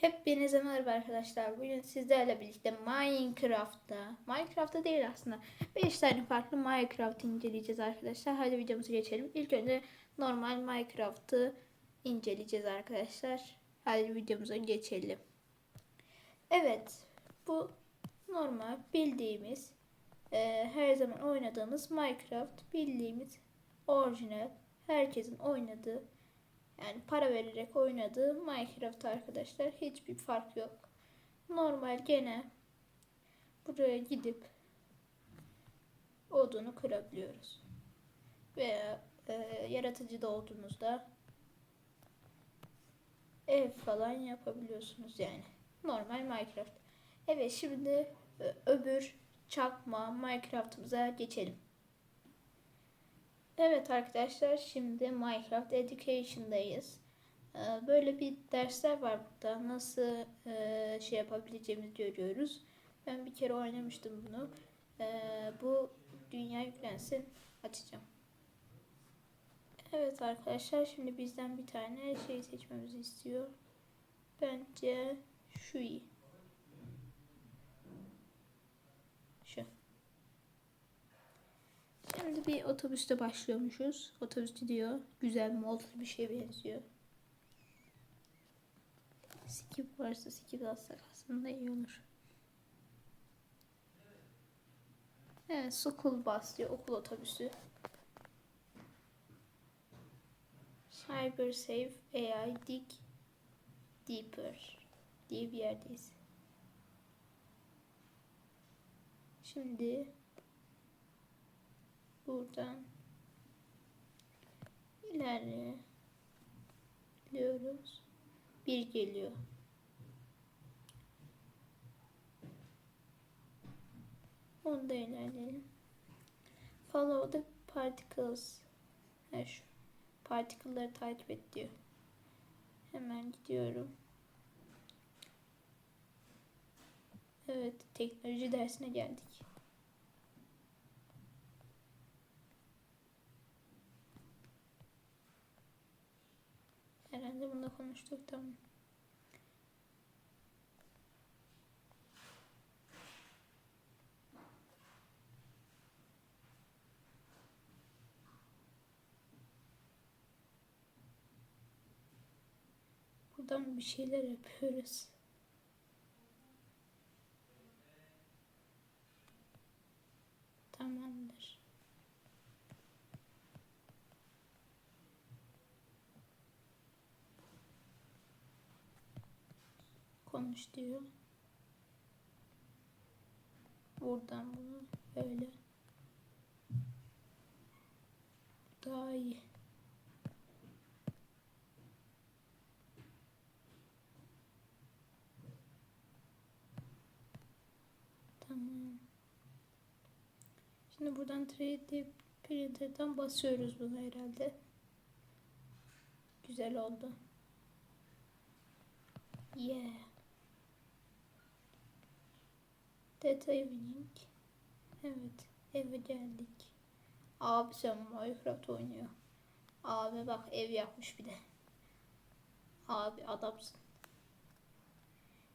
Hepinize merhaba arkadaşlar. Bugün sizlerle birlikte Minecraft'ta, Minecraft'ta değil aslında 5 tane farklı Minecraft inceleyeceğiz arkadaşlar. Hadi videomuza geçelim. İlk önce normal Minecraft'ı inceleyeceğiz arkadaşlar. Hadi videomuza geçelim. Evet, bu normal bildiğimiz, e, her zaman oynadığımız Minecraft bildiğimiz orijinal, herkesin oynadığı yani para vererek oynadığı Minecraft arkadaşlar. Hiçbir fark yok. Normal gene buraya gidip odunu kırabiliyoruz. Veya e, yaratıcıda olduğunuzda ev falan yapabiliyorsunuz yani. Normal Minecraft. Evet şimdi e, öbür çakma Minecraft'ımıza geçelim. Evet arkadaşlar şimdi Minecraft Education'dayız. Ee, Böyle bir dersler var burada. Nasıl e, şey yapabileceğimizi görüyoruz. Ben bir kere oynamıştım bunu. Ee, Bu dünya yüklensin açacağım. Evet arkadaşlar şimdi bizden bir tane şey seçmemizi istiyor. Bence şu iyi. Şu. Şimdi bir otobüste başlıyormuşuz. Otobüs gidiyor. Güzel modlu bir şeye benziyor. Skip varsa skip alsak aslında iyi olur. Evet, school bus diyor, okul otobüsü. Cyber Safe AI Dig Deeper diye bir yerdeyiz. Şimdi buradan ilerliyoruz. Bir geliyor. Onu da ilerleyelim. Follow the particles. Ha şu. Particle'ları takip et diyor. Hemen gidiyorum. Evet, teknoloji dersine geldik. Herhalde bunda konuştuk tamam. Buradan bir şeyler yapıyoruz. Tamamdır. Konuş diyor. Buradan bunu böyle. Daha iyi. Tamam. Şimdi buradan 3D printer'dan basıyoruz bunu herhalde. Güzel oldu. Yeah. Data evening. Evet. Eve geldik. Abi sen Minecraft oynuyor. Abi bak ev yapmış bir de. Abi adamsın.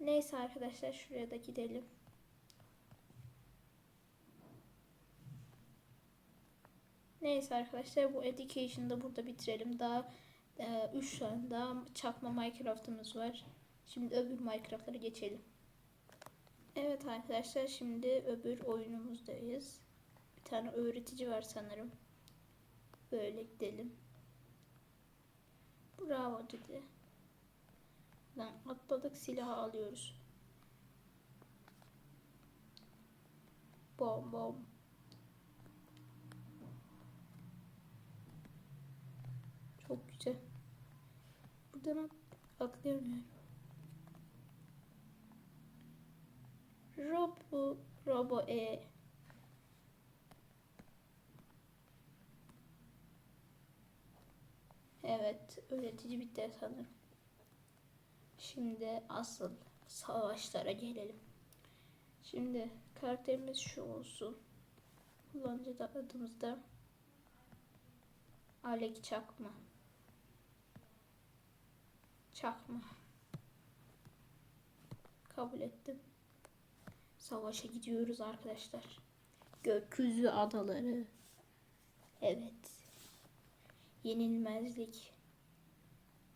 Neyse arkadaşlar şuraya da gidelim. Neyse arkadaşlar bu education'da burada bitirelim. Daha 3 tane daha çakma Minecraft'ımız var. Şimdi öbür Minecraft'lara geçelim. Evet arkadaşlar şimdi öbür oyunumuzdayız. Bir tane öğretici var sanırım. Böyle gidelim. Bravo dedi. Lan atladık silahı alıyoruz. Bom bom. Çok güzel. Buradan at atlayamıyorum. Robo, Robo E. Evet, öğretici bitti sanırım. Şimdi asıl savaşlara gelelim. Şimdi karakterimiz şu olsun. Kullanıcı da adımızda Alek Çakma. Çakma. Kabul ettim. Savaşa gidiyoruz arkadaşlar. Gökyüzü adaları. Evet. Yenilmezlik.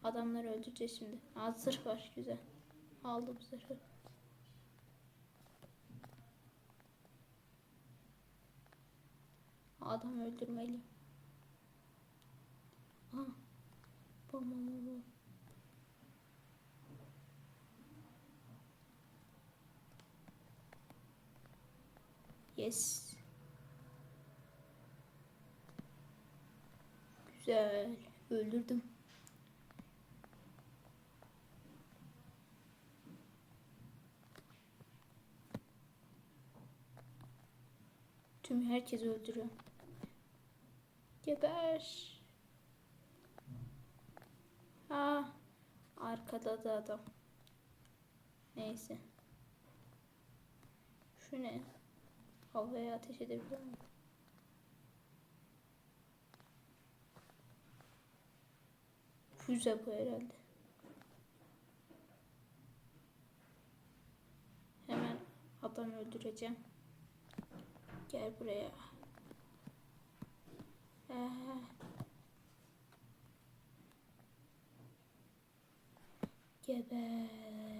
Adamları öldüreceğiz şimdi. Aa, zırh var güzel. Aldım zırhı. Adam öldürmeliyim. Aa. Bam bam bam Yes. Güzel. Öldürdüm. Tüm herkes öldürüyor. Geber. Ha. Arkada da adam. Neyse. Şu ne? Havaya ateş edebiliyor muyum? Füze bu herhalde. Hemen adam öldüreceğim. Gel buraya. Ee, geber.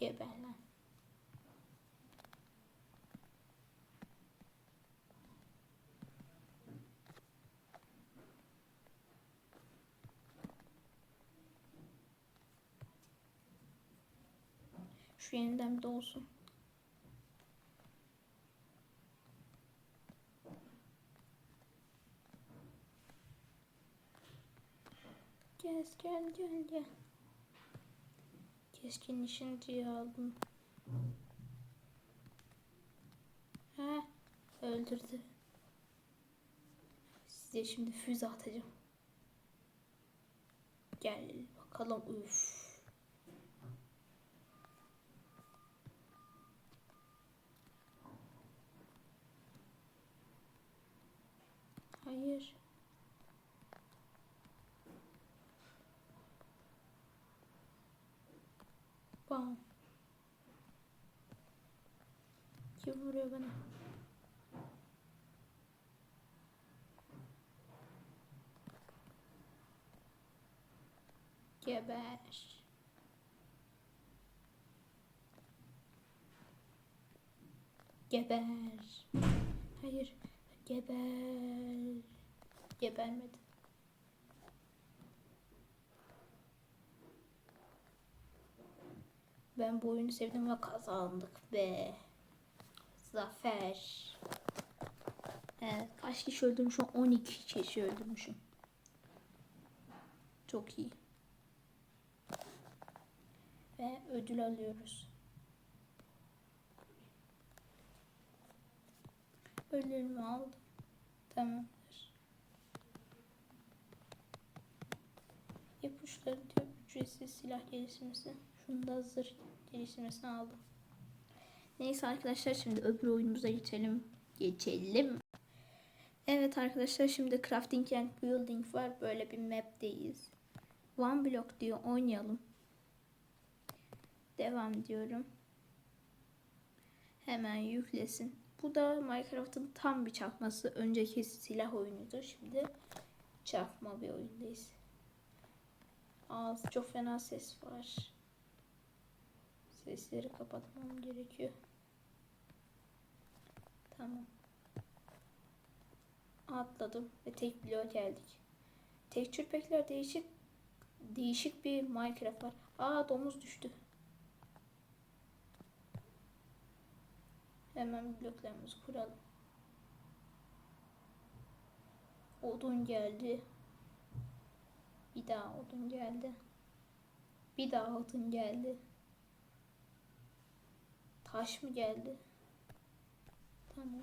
Geber lan. Şu yeniden bir de olsun. Gel gel gel gel. Keskin nişancıyı aldım. Ha, öldürdü. Size şimdi füze atacağım. Gel bakalım. Üf. Hayır. Bam. Kim vuruyor bana? Geber. Geber. Hayır. Geber. Gebermedi. Ben bu oyunu sevdim ve kazandık be. Zafer. Evet, kaç kişi öldürmüşüm? 12 kişi öldürmüşüm. Çok iyi. Ve ödül alıyoruz. Ödülümü aldım. Tamamdır. İpuçları diyor ücretsiz silah geliştirmesi. Şunu da zırh geliştirmesini aldım. Neyse arkadaşlar şimdi öbür oyunumuza geçelim. Geçelim. Evet arkadaşlar şimdi crafting and building var. Böyle bir map'teyiz. One block diyor oynayalım. Devam diyorum. Hemen yüklesin. Bu da Minecraft'ın tam bir çakması. Önceki silah oyunudur. Şimdi çakma bir oyundayız. Az çok fena ses var. Sesleri kapatmam gerekiyor. Tamam. Atladım ve tek bloğa geldik. Tek çürpekler değişik değişik bir Minecraft var. Aa domuz düştü. Hemen bloklarımızı kuralım. Odun geldi. Bir daha odun geldi. Bir daha odun geldi. Taş mı geldi? Tamam.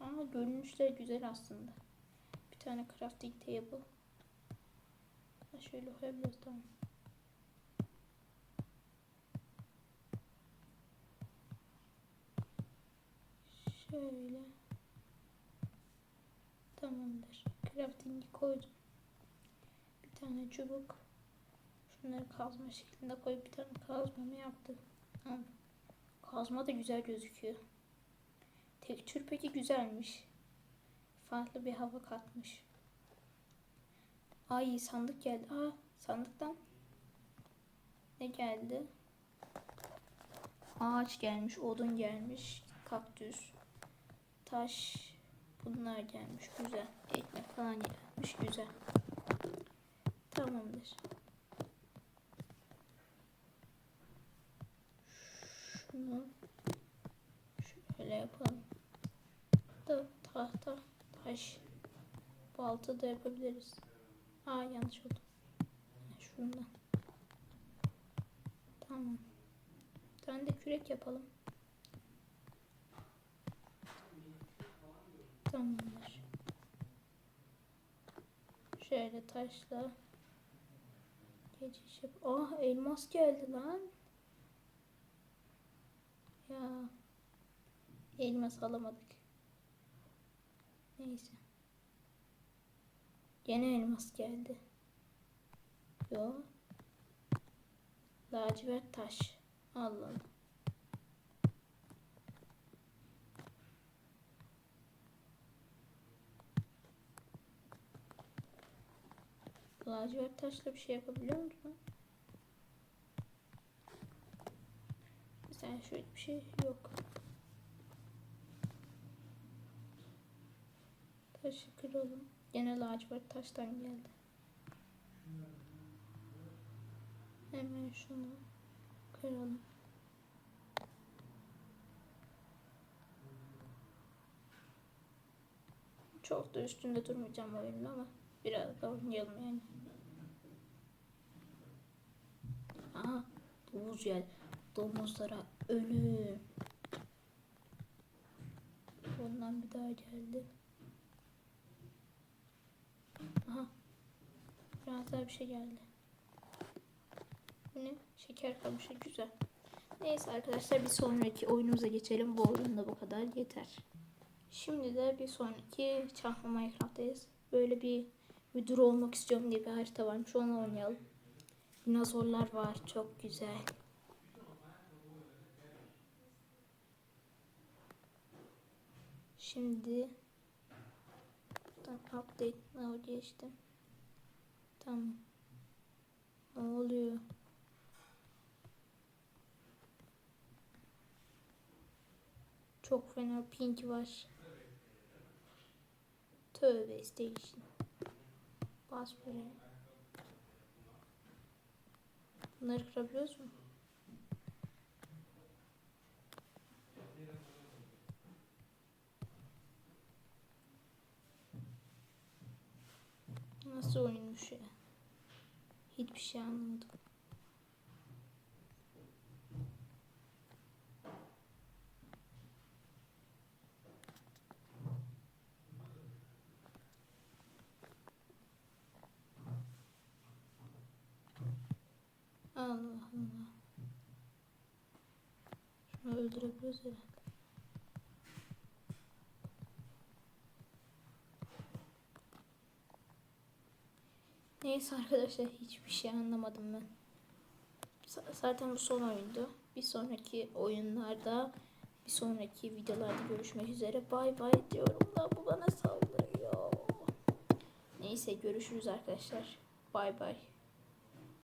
Aa görünüşler güzel aslında. Bir tane crafting table. Şöyle koyabiliriz tamam. Şöyle. Tamamdır. Crafting'i koydum. Bir tane çubuk. Şunları kazma şeklinde koyup bir tane kazmamı yaptım. Hı. Kazma da güzel gözüküyor. Tekçür peki güzelmiş. Farklı bir hava katmış. Ay sandık geldi. Aa sandıktan ne geldi? Ağaç gelmiş, odun gelmiş, kaktüs, taş, bunlar gelmiş. Güzel. Ekmek falan gelmiş. Güzel. Tamamdır. Şunu şöyle yapalım. Da tahta, taş, balta da yapabiliriz. Aa yanlış oldu. Şundan. Tamam. Bir de kürek yapalım. Tamamdır. Şöyle taşla geçiş yap. Ah elmas geldi lan. Ya. Elmas alamadık. Neyse. Gene elmas geldi. Yo. Lacivert taş. Allah Allah. Lacivert taşla bir şey yapabiliyor musun? Mesela şöyle bir şey yok. Taşı kıralım. Gene lacivert taştan geldi. Hemen şunu kıralım. Çok da üstünde durmayacağım oyunun ama biraz da oynayalım yani. Aha domuz gel. Domuzlara ölüm. Ondan bir daha geldi. Aha. Biraz daha bir şey geldi. Ne? Şeker kamışı güzel. Neyse arkadaşlar bir sonraki oyunumuza geçelim. Bu oyunda bu kadar yeter. Şimdi de bir sonraki Çahma Minecraft'tayız. Böyle bir müdür olmak istiyorum diye bir harita varmış. Onu oynayalım. Dinozorlar var. Çok güzel. Şimdi Buradan update now geçtim. Tamam. Ne oluyor? Çok fena pink var. Tövbe station. Bas buraya. Bunları kırabiliyoruz mu? Nasıl oyunmuş ya? Hiçbir şey anlamadım. Allah Allah. Şunu öldürebiliyoruz herhalde. Neyse arkadaşlar hiçbir şey anlamadım ben. Zaten bu son oyundu. Bir sonraki oyunlarda, bir sonraki videolarda görüşmek üzere. Bay bay diyorum da bu bana saldırıyor. Neyse görüşürüz arkadaşlar. Bay bay.